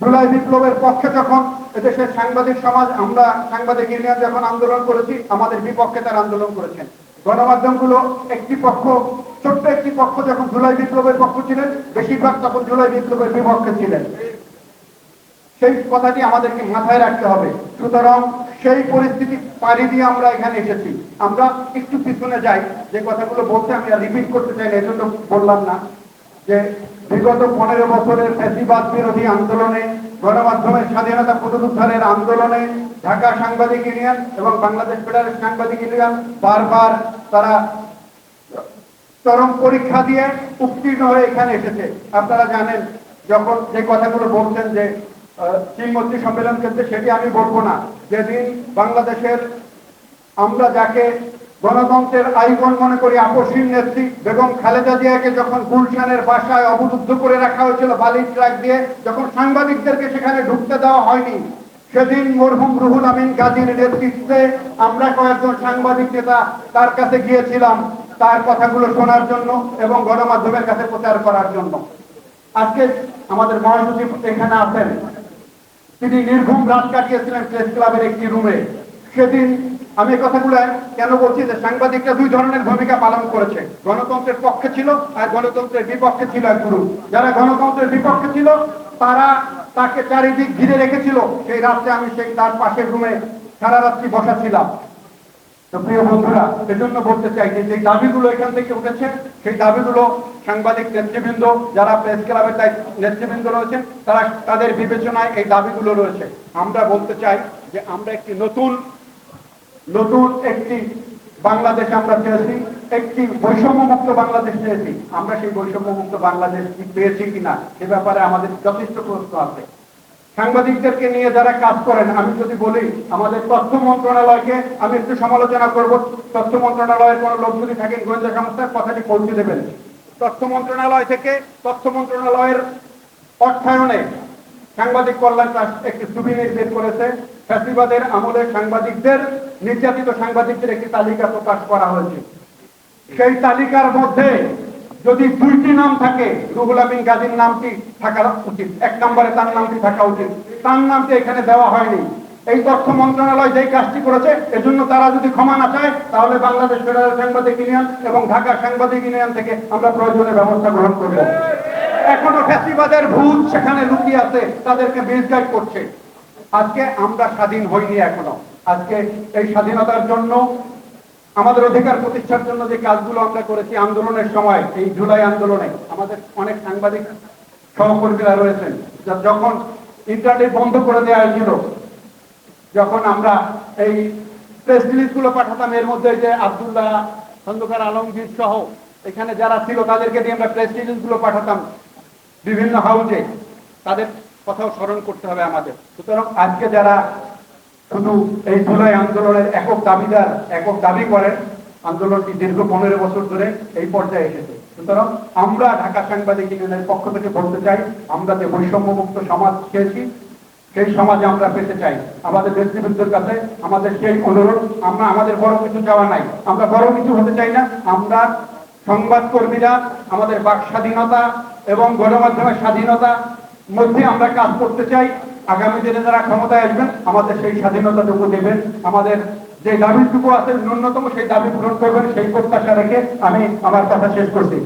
জুলাই বিপ্লবের পক্ষে যখন এদেশের সাংবাদিক সমাজ, আমরা সাংবাদিক ইউনিয়ন যখন আন্দোলন করেছি, আমাদের বিপক্ষে তার আন্দোলন করেছেন। গণমাধ্যমগুলো একটি পক্ষ, ছোট্ট একটি পক্ষ যখন জুলাই বিপ্লবের পক্ষ ছিলেন, বেশিরভাগ তখন জুলাই বিপ্লবের বিপক্ষে ছিলেন। সেই কথাটি আমাদেরকে মাথায় রাখতে হবে। সুতরাং সেই পরিস্থিতি পাড়ি দিয়ে আমরা এখানে এসেছি। আমরা একটু পিছনে যাই, যে কথাগুলো বলতে আমি রিপিট করতে চাই না, এজন্য বললাম না। যে বিগত পনেরো বছরের ফ্যাসিবাদ বিরোধী আন্দোলনে গণমাধ্যমের স্বাধীনতা পুনরুদ্ধারের আন্দোলনে ঢাকা সাংবাদিক ইউনিয়ন এবং বাংলাদেশ ফেডারেল সাংবাদিক ইউনিয়ন বারবার তারা চরম পরীক্ষা দিয়ে উত্তীর্ণ হয়ে এখানে এসেছে। আপনারা জানেন যখন যে কথাগুলো বলছেন যে আহ, চিনমন্ত্রী সম্মেলন ক্ষেত্রে সেটি আমি বলব না। যেদিন বাংলাদেশের আমরা যাকে গণতন্ত্রের আইকন মনে করি আপসীর নেত্রী। বেগম খালেদা জিয়াকে যখন গুলশানের বাসায় অবরুদ্ধ করে রাখা হয়েছিল, বালির ট্রাক দিয়ে, যখন সাংবাদিকদেরকে সেখানে ঢুকতে দেওয়া হয়নি, সেদিন মরহুম রুহুল আমিন গাজীর নেতৃত্বে আমরা কয়েকজন সাংবাদিক নেতা তার কাছে গিয়েছিলাম তার কথাগুলো শোনার জন্য এবং গণমাধ্যমের কাছে প্রচার করার জন্য। আজকে আমাদের মহাসচিব এখানে আছেন। তিনি নির্ঘুম রাত কাটিয়েছিলেন প্রেস ক্লাবের একটি রুমে। সেদিন আমি কথাগুলো কেন বলছি যে সাংবাদিকরা দুই ধরনের ভূমিকা পালন করেছে। গণতন্ত্রের পক্ষে ছিল আর গণতন্ত্রের বিপক্ষে ছিল এক গ্রুপ। যারা গণতন্ত্রের বিপক্ষে ছিল, তারা তাকে চারিদিক ঘিরে রেখেছিল। সেই রাত্রে আমি সেই তার পাশের রুমে সারা রাত্রি বসা ছিলাম। প্রিয় বন্ধুরা, এজন্য বলতে চাই যে যে দাবিগুলো এখান থেকে উঠেছে, সেই দাবিগুলো সাংবাদিক নেতৃবৃন্দ, যারা প্রেস ক্লাবের দায়িত্ব নেতৃবৃন্দ রয়েছেন, তারা তাদের বিবেচনায় এই দাবিগুলো রয়েছে। আমরা বলতে চাই যে আমরা একটি নতুন নতুন একটি বাংলাদেশ আমরা চেয়েছি, একটি বৈষম্যমুক্ত বাংলাদেশ চেয়েছি। আমরা সেই বৈষম্যমুক্ত বাংলাদেশ কি পেয়েছি কিনা সে ব্যাপারে আমাদের যথেষ্ট প্রশ্ন আছে। সাংবাদিকদেরকে নিয়ে যারা কাজ করেন, আমি যদি বলি, আমাদের তথ্য মন্ত্রণালয়কে আমি একটু সমালোচনা করব। তথ্য মন্ত্রণালয়ের কোনো লোক যদি থাকেন গোয়েন্দা সংস্থার কথাটি পৌঁছে দেবেন। তথ্য মন্ত্রণালয় থেকে তথ্য মন্ত্রণালয়ের অর্থায়নে সাংবাদিক কল্যাণ ট্রাস্ট একটি সুবিনির বের করেছে, ফ্যাসিবাদের আমলে সাংবাদিকদের, নির্যাতিত সাংবাদিকদের একটি তালিকা প্রকাশ করা হয়েছে। সেই তালিকার মধ্যে যদি দুইটি নাম থাকে, রুহুল আমিন গাজীর নামটি থাকা উচিত। এক নম্বরে তার নামটি থাকা উচিত। তার নামটি এখানে দেওয়া হয়নি। এই তথ্য মন্ত্রণালয় যেই কাজটি করেছে, এজন্য তারা যদি ক্ষমা না চায়, তাহলে বাংলাদেশ ফেডারেল সাংবাদিক ইউনিয়ন এবং ঢাকা সাংবাদিক ইউনিয়ন থেকে আমরা প্রয়োজনীয় ব্যবস্থা গ্রহণ করব। এখনও ফ্যাসিবাদের ভূত সেখানে লুকিয়ে আছে, তাদেরকে মিসগাইড করছে। আজকে আমরা স্বাধীন হইনি এখনও। আজকে এই স্বাধীনতার জন্য, আমাদের অধিকার প্রতিষ্ঠার জন্য যে কাজগুলো আমরা করেছি আন্দোলনের সময়, এই জুলাই আন্দোলনে, আমাদের অনেক সাংবাদিক সহকর্মীরা রয়েছেন যখন ইন্টারনেট বন্ধ করে দেওয়া হয়েছিল, যখন আমরা এই প্রেসগুলো পাঠাতাম, এর মধ্যে যে আব্দুল্লাহ খন্দকার আলমগীর সহ, এখানে যারা ছিল, তাদেরকে দিয়ে আমরা প্রেসগুলো পাঠাতাম। বিভিন্ন হাউজে তাদের কথাও স্মরণ করতে হবে আমাদের। সুতরাং আজকে যারা শুধু এই জুলাই আন্দোলনের একক দাবিদার, একক দাবি করেন, আন্দোলনটি দীর্ঘ পনেরো বছর ধরে এই পর্যায়ে এসেছে। সুতরাং আমরা ঢাকা সাংবাদিক ইউনিয়নের পক্ষ থেকে বলতে চাই, আমরা যে বৈষম্যমুক্ত সমাজ চেয়েছি সেই সমাজে আমরা পেতে চাই। আমাদের নেতৃবৃন্দের কাছে আমাদের সেই অনুরোধ, আমরা আমাদের বড় কিছু চাওয়া নাই। আমরা বড় কিছু হতে চাই না, আমরা সংবাদ কর্মীরা আমাদের বাক স্বাধীনতা এবং গণমাধ্যমের স্বাধীনতা মধ্যে আমরা কাজ করতে চাই। আগামী দিনে যারা ক্ষমতায় আসবেন, আমাদের সেই স্বাধীনতাটুকু দেবেন। আমাদের যে দাবিটুকু আছে, ন্যূনতম সেই দাবি পূরণ করবেন, সেই প্রত্যাশা রেখে আমি আমার কথা শেষ করছি।